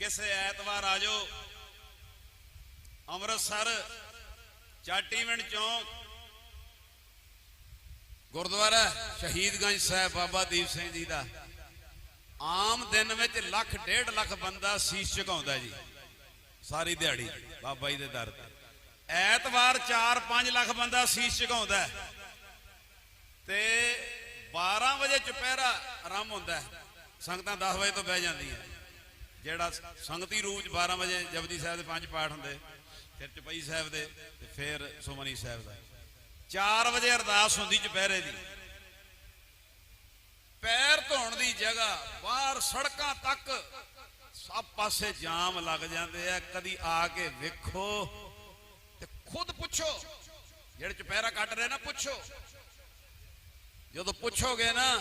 ਕਿਸੇ ਐਤਵਾਰ ਆ ਜਾਓ। ਅੰਮ੍ਰਿਤਸਰ, ਚਾਟੀਵਿੰਡ ਚੌਂਕ, ਗੁਰਦੁਆਰਾ ਸ਼ਹੀਦਗੰਜ ਸਾਹਿਬ ਬਾਬਾ ਦੀਪ ਸਿੰਘ ਜੀ ਦਾ। ਆਮ ਦਿਨ ਵਿੱਚ ਲੱਖ, ਡੇਢ ਲੱਖ ਬੰਦਾ ਸੀਸ ਝੁਕਾਉਂਦਾ ਜੀ, ਸਾਰੀ ਦਿਹਾੜੀ, ਬਾਬਾ ਜੀ ਦੇ ਦਰ ਤੇ। ਐਤਵਾਰ 4-5 ਲੱਖ ਬੰਦਾ ਸੀਸ ਝੁਕਾਉਂਦਾ ਤੇ 12 ਵਜੇ ਚੁਪਹਿਰਾ ਆਰੰਭ ਹੁੰਦਾ ਸੰਗਤਾਂ 10 ਵਜੇ ਤੋਂ ਬਹਿ ਜਾਂਦੀਆਂ। ਜਿਹੜਾ ਸੰਗਤੀ ਰੂਪ ਚ 12 ਵਜੇ ਜਪਜੀ ਸਾਹਿਬ ਦੇ ਪੰਜ ਪਾਠ ਹੁੰਦੇ, ਫਿਰ ਚੁਪਈ ਸਾਹਿਬ ਦੇ ਤੇ ਫਿਰ ਸੁਮਨੀ ਸਾਹਿਬ ਦਾ। 4 ਵਜੇ ਅਰਦਾਸ ਹੁੰਦੀ ਚੁਪਹਿਰੇ ਦੀ। ਪੈਰ ਧੋਣ ਦੀ ਜਗ੍ਹਾ ਬਾਹਰ ਸੜਕਾਂ ਤੱਕ ਸਭ ਪਾਸੇ ਜਾਮ ਲੱਗ ਜਾਂਦੇ ਆ। ਕਦੀ ਆ ਕੇ ਵੇਖੋ ਤੇ ਖੁਦ ਪੁੱਛੋ, ਜਿਹੜੇ ਚੁਪਹਿਰਾ ਕੱਟ ਰਹੇ ਨਾ, ਪੁੱਛੋ। ਜਦੋਂ ਪੁੱਛੋਗੇ ਨਾ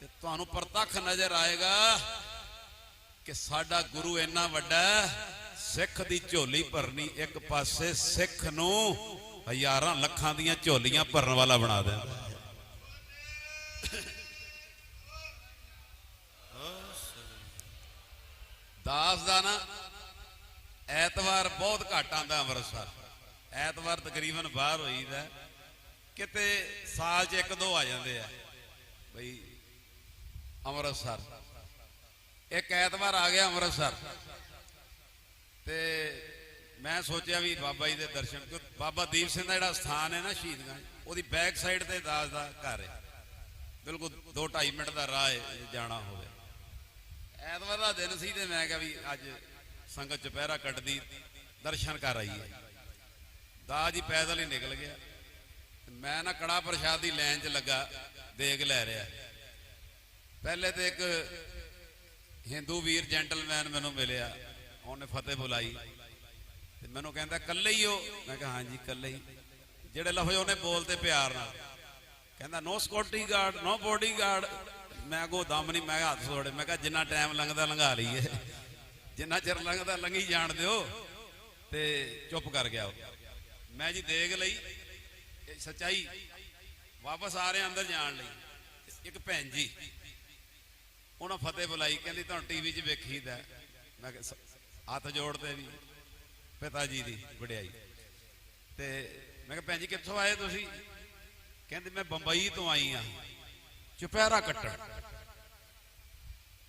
ਤੇ ਤੁਹਾਨੂੰ ਪ੍ਰਤੱਖ ਨਜ਼ਰ ਆਏਗਾ ਕਿ ਸਾਡਾ ਗੁਰੂ ਇੰਨਾ ਵੱਡਾ ਸਿੱਖ ਦੀ ਝੋਲੀ ਭਰਨੀ ਇੱਕ ਪਾਸੇ, ਸਿੱਖ ਨੂੰ ਹਜ਼ਾਰਾਂ ਲੱਖਾਂ ਦੀਆਂ ਝੋਲੀਆਂ ਭਰਨ ਵਾਲਾ ਬਣਾ ਦਿੰਦਾ ਦਾਸ ਦਾ ਨਾ, ਐਤਵਾਰ ਬਹੁਤ ਘੱਟ ਆਂਦਾ ਅੰਮ੍ਰਿਤਸਰ। ਐਤਵਾਰ ਤਕਰੀਬਨ ਬਾਹਰ ਹੋਈਦਾ ਕਿਤੇ ਸਾਲ 'ਚ ਇੱਕ ਦੋ ਆ ਜਾਂਦੇ ਆ। ਬਈ, ਅੰਮ੍ਰਿਤਸਰ। ਇੱਕ ਐਤਵਾਰ ਆ ਗਿਆ ਅੰਮ੍ਰਿਤਸਰ। ਤੇ ਮੈਂ ਸੋਚਿਆ ਵੀ ਬਾਬਾ ਜੀ ਦੇ ਦਰਸ਼ਨ ਕਿਉਂ ਬਾਬਾ ਦੀਪ ਸਿੰਘ ਦਾ ਜਿਹੜਾ ਸਥਾਨ ਹੈ ਨਾ ਸ਼ਹੀਦਗੰਜ ਉਹਦੀ ਬੈਕ ਸਾਈਡ ਤੇ ਦਾਸ ਦਾ ਘਰ ਹੈ। ਬਿਲਕੁਲ 2.5 ਮਿੰਟ ਦਾ ਰਾਹ ਹੈ ਜਾਣਾ ਹੋਵੇ। ਐਤਵਾਰ ਦਾ ਦਿਨ ਸੀ ਤੇ ਮੈਂ ਕਿਹਾ ਵੀ ਅੱਜ ਸੰਗਤ ਚੁਪਹਿਰਾ ਕੱਟਦੀ ਦਰਸ਼ਨ ਕਰ ਆਈ ਹੈ ਦਾਸ ਜੀ ਪੈਦਲ ਹੀ ਨਿਕਲ ਗਿਆ। ਮੈਂ ਨਾ ਕੜਾ ਪ੍ਰਸ਼ਾਦ ਦੀ ਲਾਈਨ 'ਚ ਲੱਗਾ, ਦੇਗ ਲੈ ਰਿਹਾ। ਪਹਿਲੇ ਤੇ ਇੱਕ ਹਿੰਦੂ ਵੀਰ ਜੈਂਟਲਮੈਨ ਮੈਨੂੰ ਮਿਲਿਆ। ਉਹਨੇ ਫਤਿਹ ਬੁਲਾਈ। ਤੇ ਮੈਨੂੰ ਕਹਿੰਦਾ ਕੱਲੇ ਹੀ ਹੋ? ਮੈਂ ਕਿਹਾ, ਹਾਂਜੀ ਕੱਲੇ ਹੀ। ਜਿਹੜੇ ਲਫ਼ਜ਼ ਉਹਨੇ ਬੋਲਦੇ ਪਿਆਰ ਨਾਲ। ਕਹਿੰਦਾ no security guard no body guard ਮੈਂ ਕੋ ਦਮ ਨਹੀਂ, ਮੈਂ ਹੱਥ ਜੋੜੇ। ਮੈਂ ਕਿਹਾ, ਜਿੰਨਾ ਟਾਈਮ ਲੰਘਦਾ, ਲੰਘਾ ਲਈਏ। ਜਿੰਨਾ ਚਿਰ ਲੰਘਦਾ, ਲੰਘੀ ਜਾਣ ਦਿਓ। ਤੇ ਚੁੱਪ ਕਰ ਗਿਆ ਮੈਂ ਜੀ ਦੇਖ ਲਈ। ਸੱਚਾਈ ਵਾਪਸ ਆ ਰਿਹਾ ਅੰਦਰ ਜਾਣ ਲਈ। ਇੱਕ ਭੈਣ ਜੀ ਉਹਨਾਂ ਫਤਿਹ ਬੁਲਾਈ, ਕਹਿੰਦੀ ਤੁਹਾਨੂੰ ਟੀਵੀ 'ਚ ਵੇਖੀਦਾ। ਮੈਂ ਕਿਹਾ ਹੱਥ ਜੋੜਦੇ ਵੀ। ਪਿਤਾ ਜੀ ਦੀ ਵਡਿਆਈ। ਤੇ ਮੈਂ ਕਿਹਾ, ਭੈਣ ਜੀ, ਕਿੱਥੋਂ ਆਏ ਤੁਸੀਂ? ਕਹਿੰਦੇ, ਮੈਂ ਬੰਬਈ ਤੋਂ ਆਈ ਆ। ਚੁਪਹਿਰਾ ਕੱਟਣ।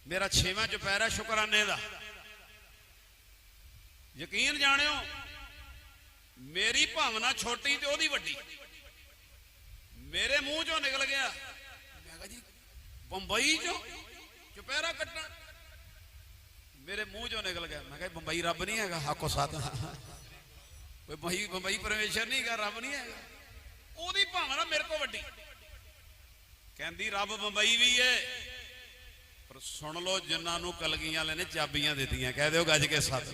ਮੇਰਾ ਛੇਵਾਂ ਚੁਪਹਿਰਾ ਸ਼ੁਕਰਾਨੇ ਦਾ। ਯਕੀਨ ਜਾਣਿਓ, ਮੇਰੀ ਭਾਵਨਾ ਛੋਟੀ ਤੇ ਉਹਦੀ ਵੱਡੀ। ਮੇਰੇ ਮੂੰਹ ਚੋਂ ਨਿਕਲ ਗਿਆ। ਮੈਂ ਕਿਹਾ ਜੀ, ਬੰਬਈ ਚੋਂ? ਚੁਪਹਿਰਾ ਕੱਟਣ ਮੇਰੇ ਮੂੰਹ ਚੋਂ ਨਿਕਲ ਗਿਆ। ਮੈਂ ਕਿਹਾ ਬੰਬਈ ਰੱਬ ਨਹੀਂ ਹੈਗਾ ਹਾਕੋ ਸਾਥ ਕੋਈ ਬੰਬਈ ਬੰਬਈ ਪਰਮੇਸ਼ਰ ਨਹੀਂ ਹੈਗਾ, ਰੱਬ ਨਹੀਂ ਹੈਗਾ। ਉਹਦੀ ਭਾਵਨਾ ਮੇਰੇ ਤੋਂ ਵੱਡੀ। ਕਹਿੰਦੀ, ਰੱਬ ਬੰਬਈ ਵੀ ਏ। ਪਰ ਸੁਣ ਲਓ, ਜਿਨ੍ਹਾਂ ਨੂੰ ਕਲਗੀਆਂ ਵਾਲੇ ਨੇ ਚਾਬੀਆਂ ਦਿੱਤੀਆਂ, ਕਹਿ ਦਿਓ ਗੱਜ ਕੇ ਸੱਤ।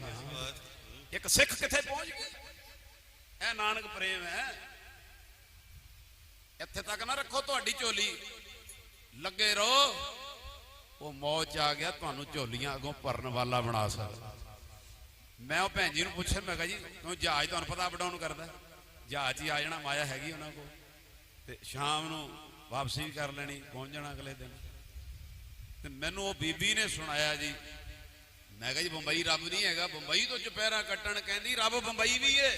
ਇੱਕ ਸਿੱਖ ਕਿੱਥੇ ਪਹੁੰਚ ਗਿਆ ਇਹ ਨਾਨਕ ਪ੍ਰੇਮ ਹੈ। ਇੱਥੇ ਤੱਕ ਨਾ ਰੱਖੋ ਤੁਹਾਡੀ ਝੋਲੀ। ਲੱਗੇ ਰਹੋ। ਉਹ ਮੌਜ 'ਚ ਆ ਗਿਆ, ਤੁਹਾਨੂੰ ਝੋਲੀਆਂ ਅਗੋਂ ਭਰਨ ਵਾਲਾ ਬਣਾ ਸਕਦਾ। ਮੈਂ ਉਹ ਭੈਣ ਜੀ ਨੂੰ ਪੁੱਛਿਆ, ਮੈਂ ਕਿਹਾ ਜੀ ਤੂੰ ਜਹਾਜ਼ ਤੁਹਾਨੂੰ ਪਤਾ ਅਪਡਾਊਨ ਕਰਦਾ? ਜਹਾਜ਼ ਹੀ ਆ ਜਾਣਾ, ਮਾਇਆ ਹੈਗੀ ਉਹਨਾਂ ਕੋਲ। ਤੇ ਸ਼ਾਮ ਨੂੰ ਵਾਪਸੀ ਵੀ ਕਰ ਲੈਣੀ, ਪਹੁੰਚ ਜਾਣਾ ਅਗਲੇ ਦਿਨ। ਤੇ ਮੈਨੂੰ ਉਹ ਬੀਬੀ ਨੇ ਸੁਣਾਇਆ ਜੀ, ਮੈਂ ਕਿਹਾ ਜੀ, ਬੰਬਈ ਰੱਬ ਨਹੀਂ ਹੈਗਾ, ਬੰਬਈ ਤੋਂ ਚੁਪਹਿਰਾ ਕੱਟਣ ਕਹਿੰਦੀ, ਰੱਬ ਬੰਬਈ ਵੀ ਏ।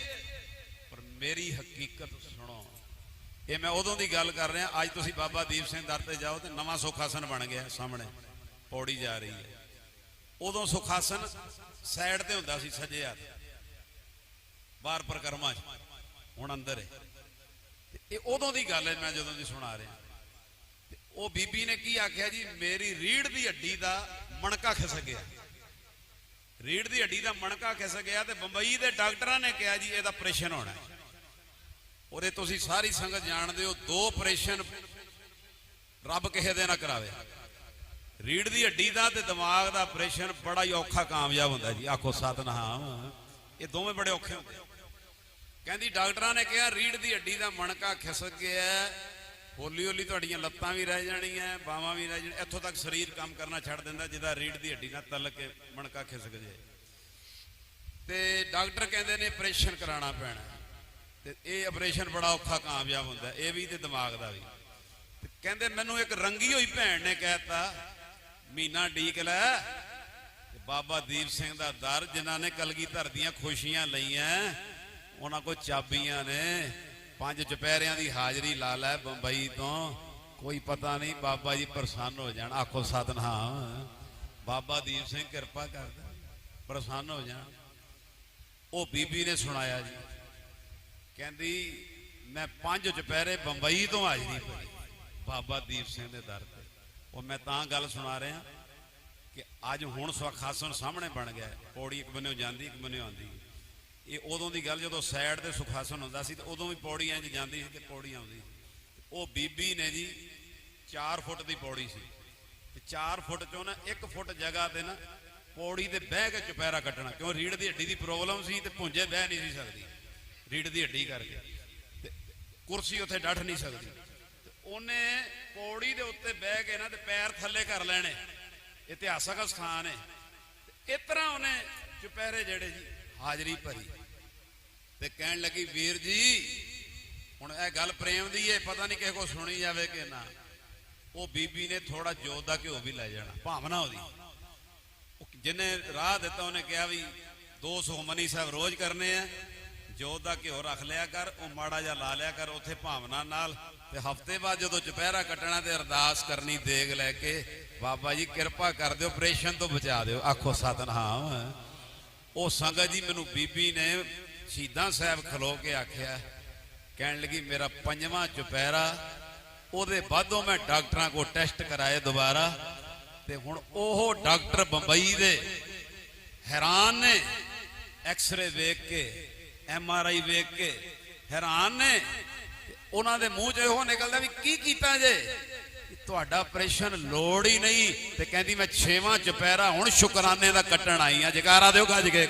ਪਰ ਮੇਰੀ ਹਕੀਕਤ ਸੁਣੋ। ਇਹ ਮੈਂ ਉਦੋਂ ਦੀ ਗੱਲ ਕਰ ਰਿਹਾ, ਅੱਜ ਤੁਸੀਂ ਬਾਬਾ ਦੀਪ ਸਿੰਘ ਦਰ ਤੇ ਜਾਓ ਤੇ ਨਵਾਂ ਸੁਖਾਸਨ ਬਣ ਗਿਆ ਸਾਹਮਣੇ। ਪੌੜੀ ਜਾ ਰਹੀ ਹੈ। ਉਦੋਂ ਸੁਖਾਸਨ ਸਾਈਡ ਤੇ ਹੁੰਦਾ ਸੀ ਸੱਜੇ ਹੱਥ। ਬਾਹਰ ਪ੍ਰਕਰਮਾਂ 'ਚ। ਹੁਣ ਅੰਦਰ ਹੈ। ਇਹ ਉਦੋਂ ਦੀ ਗੱਲ ਹੈ, ਮੈਂ ਜਦੋਂ ਦੀ ਸੁਣਾ ਰਿਹਾ। ਉਹ ਬੀਬੀ ਨੇ ਕੀ ਆਖਿਆ ਜੀ? ਮੇਰੀ ਰੀੜ ਦੀ ਹੱਡੀ ਦਾ ਮਣਕਾ ਖਿਸ ਗਿਆ। ਰੀੜ ਦੀ ਹੱਡੀ ਦਾ ਮਣਕਾ ਖਿਸ ਗਿਆ ਤੇ ਬੰਬਈ ਦੇ ਡਾਕਟਰਾਂ ਨੇ ਕਿਹਾ ਜੀ, ਇਹਦਾ ਆਪਰੇਸ਼ਨ ਹੋਣਾ ਹੈ। ਉਹਦੇ ਤੁਸੀਂ ਸਾਰੀ ਸੰਗਤ ਜਾਣਦੇ ਹੋ, ਦੋ ਆਪਰੇਸ਼ਨ ਰੱਬ ਕਿਸੇ ਦੇ ਨਾ ਕਰਾਵੇ। ਰੀੜ ਦੀ ਹੱਡੀ ਦਾ ਤੇ ਦਿਮਾਗ ਦਾ ਆਪਰੇਸ਼ਨ ਬੜਾ ਹੀ ਔਖਾ ਕਾਮਯਾਬ ਹੁੰਦਾ ਜੀ। ਆਖੋ ਸਤਨਾਮ। ਇਹ ਦੋਵੇਂ ਬੜੇ ਔਖੇ ਹੁੰਦੇ ਕਹਿੰਦੀ ਡਾਕਟਰਾਂ ਨੇ ਕਿਹਾ ਰੀੜ ਦੀ ਹੱਡੀ ਦਾ ਮਣਕਾ ਖਿਸਕ ਗਿਆ ਹੌਲੀ ਹੌਲੀ ਤੁਹਾਡੀਆਂ ਲੱਤਾਂ ਵੀ ਰਹਿ ਜਾਣੀਆਂ, ਬਾਹਾਂ ਵੀ ਰਹਿ ਜਾਣੀਆਂ ਇੱਥੋਂ ਤੱਕ ਸਰੀਰ ਕੰਮ ਕਰਨਾ ਛੱਡ ਦਿੰਦਾ, ਜਿਹਦਾ ਰੀੜ ਦੀ ਹੱਡੀ ਨਾਲ ਤਲ ਕੇ ਮਣਕਾ ਖਿਸਕ ਜਾਏ ਤੇ ਡਾਕਟਰ ਕਹਿੰਦੇ ਨੇ, ਆਪਰੇਸ਼ਨ ਕਰਾਉਣਾ ਪੈਣਾ। ਤੇ ਇਹ ਆਪਰੇਸ਼ਨ ਬੜਾ ਔਖਾ ਕਾਮਯਾਬ ਹੁੰਦਾ ਇਹ ਵੀ ਤੇ ਦਿਮਾਗ ਦਾ ਵੀ। ਕਹਿੰਦੇ, ਮੈਨੂੰ ਇੱਕ ਰੰਗੀ ਹੋਈ ਭੈਣ ਨੇ ਕਹਿਤਾ ਮਹੀਨਾ ਡੀਕ ਲੈ। ਬਾਬਾ ਦੀਪ ਸਿੰਘ ਦਾ ਦਰ ਜਿਨ੍ਹਾਂ ਨੇ ਕਲਗੀਧਰ ਦੀਆਂ ਖੁਸ਼ੀਆਂ ਲਈਆਂ, ਉਹਨਾਂ ਕੋਲ ਚਾਬੀਆਂ ਨੇ। ਪੰਜ ਚੁਪਹਿਰਿਆਂ ਦੀ ਹਾਜ਼ਰੀ ਲਾ ਲੈ ਬੰਬਈ ਤੋਂ। ਕੋਈ ਪਤਾ ਨਹੀਂ ਬਾਬਾ ਜੀ ਪ੍ਰਸੰਨ ਹੋ ਜਾਣ। ਆਖੋ ਸਤਨਾਮ। ਬਾਬਾ ਦੀਪ ਸਿੰਘ ਕਿਰਪਾ ਕਰਦਾ, ਪ੍ਰਸੰਨ ਹੋ ਜਾਣ। ਉਹ ਬੀਬੀ ਨੇ ਸੁਣਾਇਆ ਜੀ। ਕਹਿੰਦੀ, ਮੈਂ ਪੰਜ ਚੁਪਹਿਰੇ ਬੰਬਈ ਤੋਂ ਹਾਜ਼ਰੀ ਭਰੀ। ਬਾਬਾ ਦੀਪ ਸਿੰਘ ਦੇ ਦਰ ਤੇ। ਉਹ ਮੈਂ ਤਾਂ ਗੱਲ ਸੁਣਾ ਰਿਹਾ ਕਿ ਅੱਜ ਹੁਣ ਸੁਖਾਸਨ ਸਾਹਮਣੇ ਬਣ ਗਿਆ। ਪੌੜੀ ਇੱਕ ਬੰਨਿਓ ਜਾਂਦੀ, ਇੱਕ ਬੰਨਿਓ ਆਉਂਦੀ। ਇਹ ਉਦੋਂ ਦੀ ਗੱਲ ਜਦੋਂ ਸਾਈਡ ਤੇ ਸੁਖਾਸਨ ਹੁੰਦਾ ਸੀ ਤੇ ਉਦੋਂ ਵੀ ਪੌੜੀ ਇੰਜ ਜਾਂਦੀ ਸੀ ਤੇ ਪੌੜੀ ਆਉਂਦੀ। ਉਹ ਬੀਬੀ ਨੇ ਜੀ 4 ਫੁੱਟ ਦੀ ਪੌੜੀ ਸੀ। ਤੇ 4 ਫੁੱਟ ਚੋਂ ਨਾ 1 ਫੁੱਟ ਜਗ੍ਹਾ ਤੇ ਨਾ ਪੌੜੀ ਤੇ ਬਹਿ ਕੇ ਚੁਪਹਿਰਾ ਕੱਟਣਾ। ਕਿਉਂ? ਰੀੜ ਦੀ ਹੱਡੀ ਦੀ ਪ੍ਰੋਬਲਮ ਸੀ ਤੇ ਪੁੰਜੇ ਬਹਿ ਨਹੀਂ ਸੀ ਸਕਦੀ। ਰੀੜ ਦੀ ਹੱਡੀ ਕਰਕੇ। ਤੇ ਕੁਰਸੀ ਉੱਥੇ ਡੱਠ ਨਹੀਂ ਸਕਦੀ। ਉਹਨੇ ਪੌੜੀ ਦੇ ਉੱਤੇ ਬਹਿ ਕੇ ਨਾ ਤੇ ਪੈਰ ਥੱਲੇ ਕਰ ਲੈਣੇ। ਇਤਿਹਾਸਕ ਸਥਾਨ ਹੈ। ਇਸ ਤਰ੍ਹਾਂ ਉਹਨੇ ਚੁਪਹਿਰੇ ਜਿਹੜੇ ਜੀ, ਹਾਜ਼ਰੀ ਭਰੀ। ਤੇ ਕਹਿਣ ਲੱਗੀ, ਵੀਰ ਜੀ, ਹੁਣ ਇਹ ਗੱਲ ਪ੍ਰੇਮ ਦੀ ਹੈ ਪਤਾ ਨਹੀਂ ਕਿਸੇ ਕੋ ਸੁਣੀ ਜਾਵੇ ਕਿ ਨਾ। ਉਹ ਬੀਬੀ ਨੇ ਥੋੜਾ ਜੋਤ ਦਾ ਘਿਓ ਵੀ ਲੈ ਜਾਣਾ, ਭਾਵਨਾ ਉਹਦੀ। ਉਹ ਜਿਹਨੇ ਰਾਹ ਦਿੱਤਾ, ਉਹਨੇ ਕਿਹਾ ਵੀ ਦੋ ਸੁਖਮਨੀ ਸਾਹਿਬ ਰੋਜ਼ ਕਰਨੇ ਆ। ਜੋਤ ਦਾ ਘਿਓ ਰੱਖ ਲਿਆ ਕਰ, ਉਹ ਮਾੜਾ ਜਿਹਾ ਲਾ ਲਿਆ ਕਰ, ਉੱਥੇ ਭਾਵਨਾ ਨਾਲ ਤੇ ਹਫ਼ਤੇ ਬਾਅਦ ਜਦੋਂ ਚੁਪਹਿਰਾ ਕੱਟਣਾ ਤੇ ਅਰਦਾਸ ਕਰਨੀ, ਦੇਗ ਲੈ ਕੇ, ਬਾਬਾ ਜੀ ਕਿਰਪਾ ਕਰ ਦਿਓ, ਆਪਰੇਸ਼ਨ ਤੋਂ ਬਚਾ ਦਿਓ। ਆਖੋ, ਸਤਨਾਮ। ਉਹ ਸੰਗਤ ਜੀ ਮੈਨੂੰ ਬੀਬੀ ਨੇ ਸ਼ਹੀਦਾਂ ਸਾਹਿਬ ਖਲੋ ਕੇ ਆਖਿਆ, ਕਹਿਣ ਲੱਗੀ, ਮੇਰਾ ਪੰਜਵਾਂ ਚੁਪਹਿਰਾ, ਉਹਦੇ ਬਾਅਦੋਂ ਮੈਂ ਡਾਕਟਰਾਂ ਕੋਲ ਟੈਸਟ ਕਰਾਏ ਦੁਬਾਰਾ, ਤੇ ਹੁਣ ਉਹ ਡਾਕਟਰ ਬੰਬਈ ਦੇ ਹੈਰਾਨ ਨੇ, ਐਕਸ-ਰੇ ਵੇਖ ਕੇ ਐਮ ਆਰ ਆਈ ਵੇਖ ਕੇ, ਹੈਰਾਨ ਨੇ ਉਹਨਾਂ ਦੇ ਮੂੰਹ 'ਚ ਇਹੋ ਨਿਕਲਦਾ ਵੀ ਕੀ ਕੀਤਾ ਜੇ? ਤੁਹਾਡਾ ਆਪਰੇਸ਼ਨ ਲੋੜ ਹੀ ਨਹੀਂ ਤੇ ਕਹਿੰਦੀ ਮੈਂ ਛੇਵਾਂ ਚੁਪਹਿਰਾ ਹੁਣ ਸ਼ੁਕਰਾਨੇ ਦਾ ਕੱਟਣ ਆਈ ਆ ਜਕਾਰਾ ਦਿਓ ਗੱਜ ਕੇ